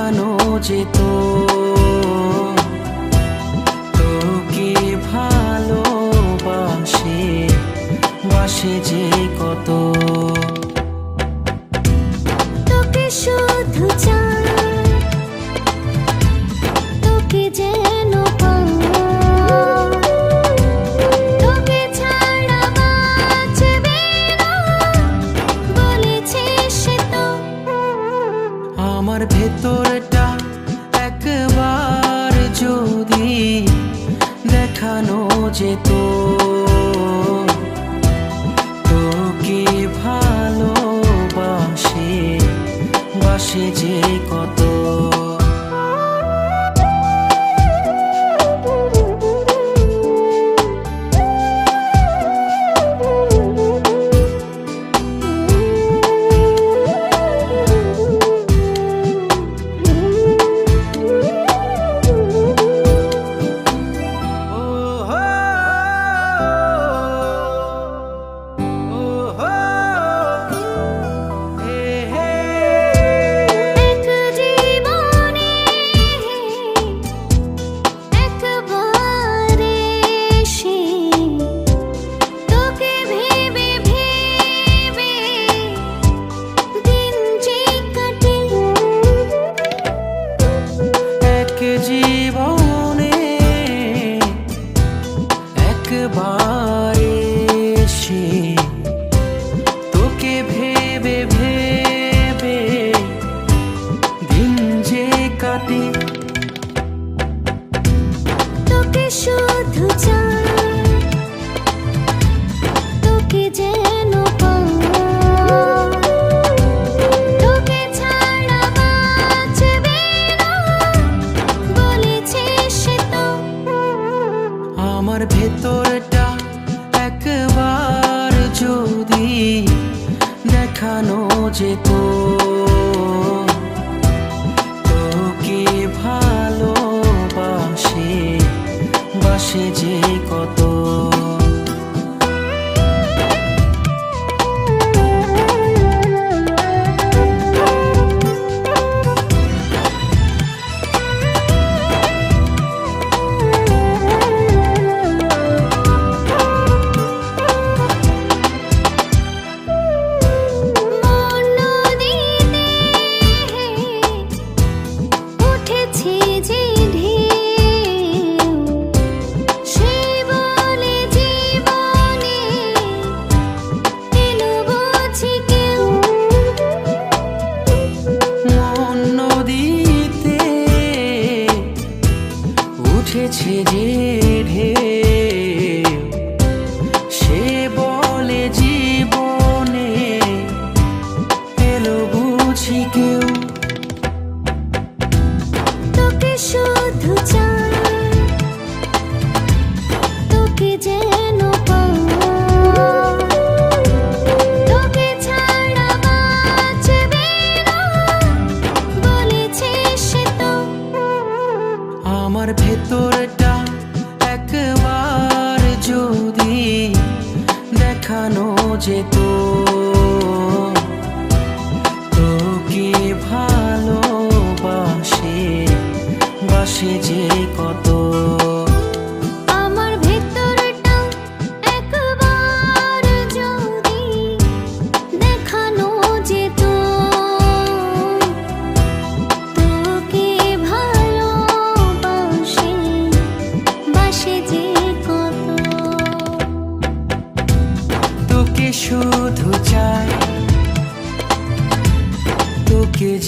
বানানো যেত তোকে ভালোবাসে বাসে যে de আমার ভেতরটা একবার যদি দেখানো যেত। তোকে ভালোবাসে বাসে যে কত উঠেছে যে ঢেউ। ভেতরটা একবার যদি দেখানো যেত তোকে ভালোবাসে বাসে যে কত।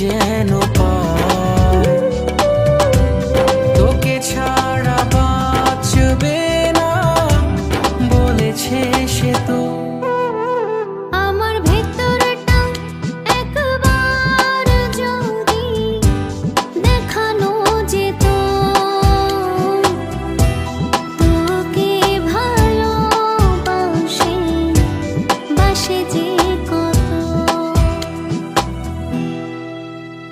যেন পা